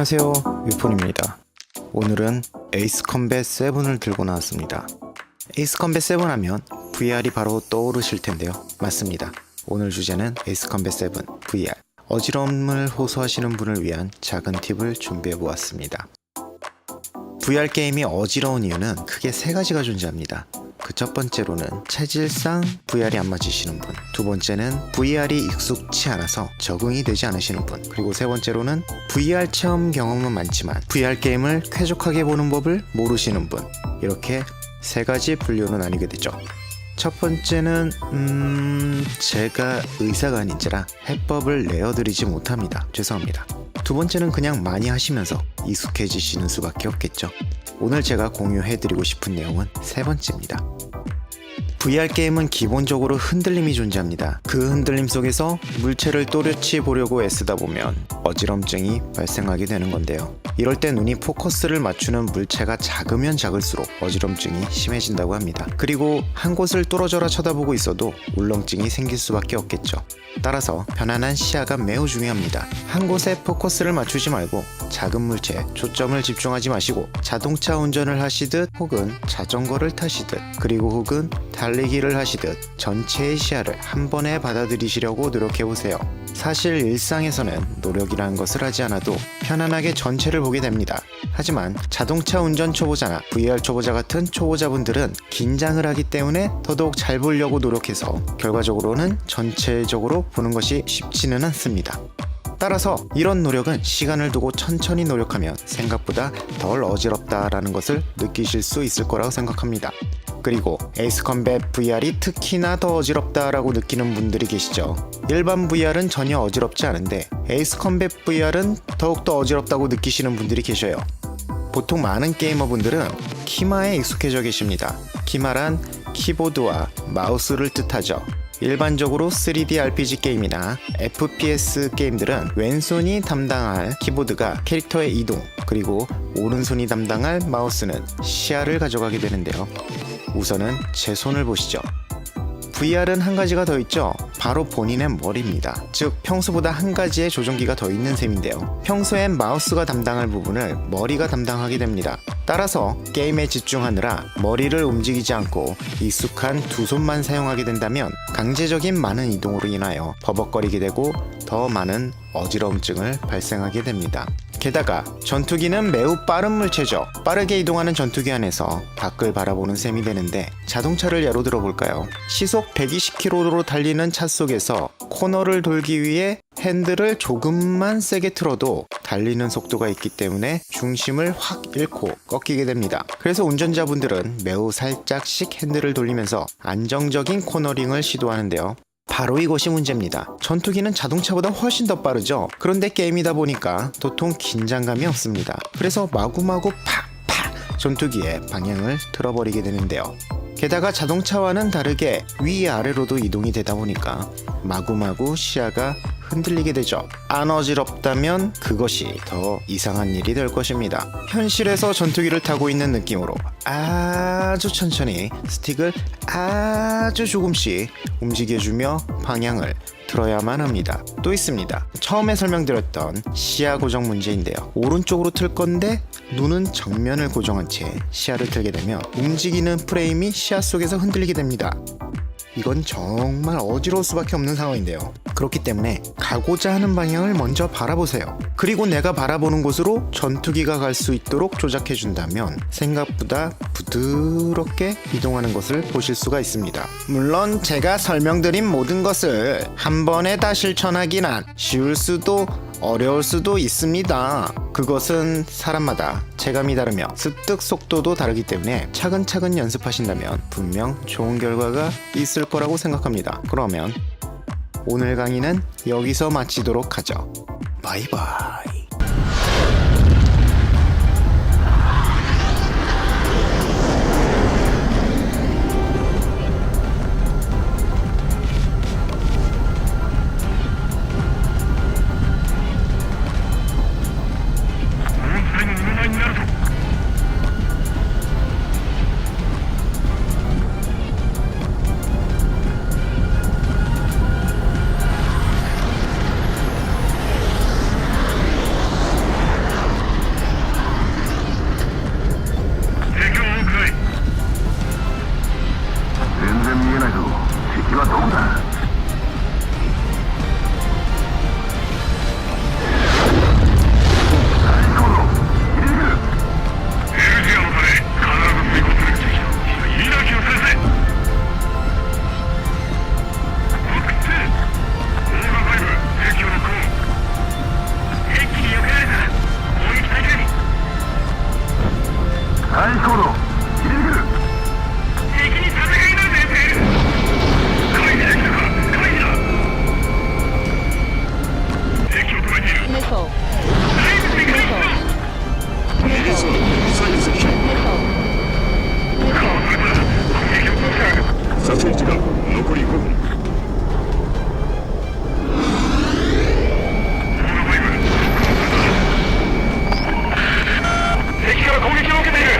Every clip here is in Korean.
안녕하세요. 위폰입니다. 오늘은 에이스 컴뱃 7을 들고 나왔습니다. 에이스 컴뱃 7 하면 VR이 바로 떠오르실 텐데요. 맞습니다. 오늘 주제는 에이스 컴뱃 7 VR 어지러움을 호소하시는 분을 위한 작은 팁을 준비해 보았습니다. VR 게임이 어지러운 이유는 크게 세 가지가 존재합니다. 그 첫 번째로는 체질상 VR이 안 맞으시는 분, 두 번째는 VR이 익숙치 않아서 적응이 되지 않으시는 분, 그리고 세 번째로는 VR 체험 경험은 많지만 VR 게임을 쾌적하게 보는 법을 모르시는 분. 이렇게 세 가지 분류로 나뉘게 되죠. 첫 번째는 음 제가 의사가 아닌지라 해법을 내어드리지 못합니다. 죄송합니다. 두 번째는 그냥 많이 하시면서 익숙해지시는 수밖에 없겠죠. 오늘 제가 공유해드리고 싶은 내용은 세 번째입니다. VR 게임은 기본적으로 흔들림이 존재합니다. 그 흔들림 속에서 물체를 또렷이 보려고 애쓰다 보면 어지럼증이 발생하게 되는 건데요. 이럴 때 눈이 포커스를 맞추는 물체가 작으면 작을수록 어지럼증이 심해진다고 합니다. 그리고 한 곳을 뚫어져라 쳐다보고 있어도 울렁증이 생길 수밖에 없겠죠. 따라서 편안한 시야가 매우 중요합니다. 한 곳에 포커스를 맞추지 말고 작은 물체에 초점을 집중하지 마시고 자동차 운전을 하시듯 혹은 자전거를 타시듯 그리고 혹은 달 리기를 하시듯 전체의 시야를 한 번에 받아들이시려고 노력해 보세요. 사실 일상에서는 노력이라는 것을 하지 않아도 편안하게 전체를 보게 됩니다. 하지만 자동차 운전 초보자나 VR 초보자 같은 초보자분들은 긴장을 하기 때문에 더더욱 잘 보려고 노력해서 결과적으로는 전체적으로 보는 것이 쉽지는 않습니다. 따라서 이런 노력은 시간을 두고 천천히 노력하면 생각보다 덜 어지럽다라는 것을 느끼실 수 있을 거라고 생각합니다. 그리고 에이스 컴뱃 VR이 특히나 더 어지럽다라고 느끼는 분들이 계시죠. 일반 VR은 전혀 어지럽지 않은데 에이스 컴뱃 VR은 더욱더 어지럽다고 느끼시는 분들이 계셔요. 보통 많은 게이머분들은 키마에 익숙해져 계십니다. 키마란 키보드와 마우스를 뜻하죠. 일반적으로 3D RPG 게임이나 FPS 게임들은 왼손이 담당할 키보드가 캐릭터의 이동, 그리고 오른손이 담당할 마우스는 시야를 가져가게 되는데요. 우선은 제 손을 보시죠. VR은 한 가지가 더 있죠. 바로 본인의 머리입니다. 즉, 평소보다 한 가지의 조종기가 더 있는 셈인데요. 평소엔 마우스가 담당할 부분을 머리가 담당하게 됩니다. 따라서 게임에 집중하느라 머리를 움직이지 않고 익숙한 두 손만 사용하게 된다면 강제적인 많은 이동으로 인하여 버벅거리게 되고 더 많은 어지러움증을 발생하게 됩니다. 게다가 전투기는 매우 빠른 물체죠. 빠르게 이동하는 전투기 안에서 밖을 바라보는 셈이 되는데 자동차를 예로 들어볼까요? 시속 120km로 달리는 차 속에서 코너를 돌기 위해 핸들을 조금만 세게 틀어도 달리는 속도가 있기 때문에 중심을 확 잃고 꺾이게 됩니다. 그래서 운전자분들은 매우 살짝씩 핸들을 돌리면서 안정적인 코너링을 시도하는데요. 바로 이것이 문제입니다. 전투기는 자동차보다 훨씬 더 빠르죠. 그런데 게임이다 보니까 도통 긴장감이 없습니다. 그래서 마구마구 팍팍 전투기의 방향을 틀어버리게 되는데요. 게다가 자동차와는 다르게 위아래로도 이동이 되다 보니까 마구마구 시야가 흔들리게 되죠. 안 어지럽다면 그것이 더 이상한 일이 될 것입니다. 현실에서 전투기를 타고 있는 느낌으로 아주 천천히 스틱을 아주 조금씩 움직여주며 방향을 틀어야만 합니다. 또 있습니다. 처음에 설명드렸던 시야 고정 문제인데요. 오른쪽으로 틀 건데 눈은 정면을 고정한 채 시야를 틀게 되면 움직이는 프레임이 시야 속에서 흔들리게 됩니다. 이건 정말 어지러울 수밖에 없는 상황인데요. 그렇기 때문에 가고자 하는 방향을 먼저 바라보세요. 그리고 내가 바라보는 곳으로 전투기가 갈 수 있도록 조작해 준다면 생각보다 부드럽게 이동하는 것을 보실 수가 있습니다. 물론 제가 설명드린 모든 것을 한 번에 다 실천하기는 쉬울 수도 어려울 수도 있습니다. 그것은 사람마다 체감이 다르며 습득 속도도 다르기 때문에 차근차근 연습하신다면 분명 좋은 결과가 있을 거라고 생각합니다. 그러면 오늘 강의는 여기서 마치도록 하죠. 바이바이. 路をだ敵から攻撃を受けている。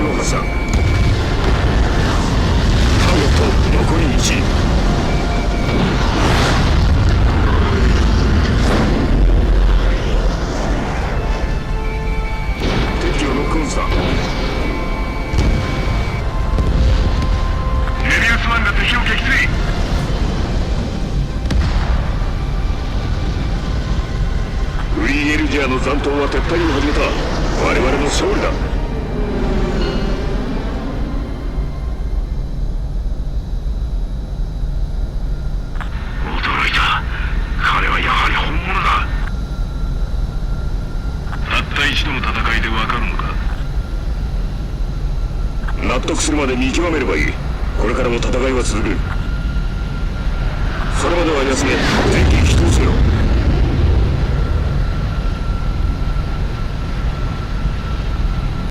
ミサイルを発射ターゲット残り1敵機をノックオンしたメビウスマンが敵を撃墜フリーエルジアの残党は撤退を始めた我々の勝利だ驚いた彼はやはり本物だたった一度の戦いでわかるのか納得するまで見極めればいい。これからも戦いは続く。それまでは休め。